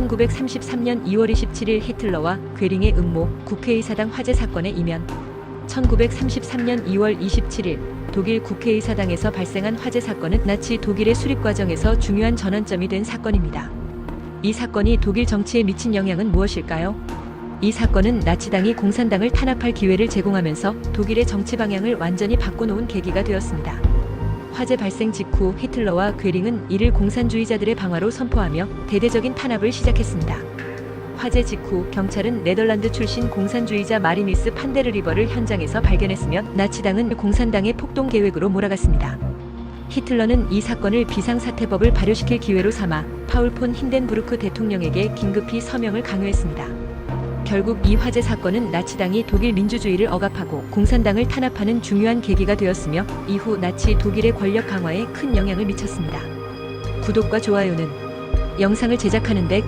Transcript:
1933년 2월 27일 히틀러와 괴링의 음모 국회의사당 화재 사건의 이면 1933년 2월 27일 독일 국회의사당에서 발생한 화재 사건은 나치 독일의 수립 과정에서 중요한 전환점이 된 사건입니다. 이 사건이 독일 정치에 미친 영향은 무엇일까요? 이 사건은 나치당이 공산당을 탄압할 기회를 제공하면서 독일의 정치 방향을 완전히 바꿔놓은 계기가 되었습니다. 화재 발생 직후 히틀러와 괴링은 이를 공산주의자들의 방화로 선포하며 대대적인 탄압을 시작했습니다. 화재 직후 경찰은 네덜란드 출신 공산주의자 마리니스 판데르리버를 현장에서 발견했으며 나치당은 공산당의 폭동 계획으로 몰아갔습니다. 히틀러는 이 사건을 비상사태법을 발효시킬 기회로 삼아 파울 폰 힌덴부르크 대통령에게 긴급히 서명을 강요했습니다. 결국 이 화재 사건은 나치당이 독일 민주주의를 억압하고 공산당을 탄압하는 중요한 계기가 되었으며 이후 나치 독일의 권력 강화에 큰 영향을 미쳤습니다. 구독과 좋아요는 영상을 제작하는데 큰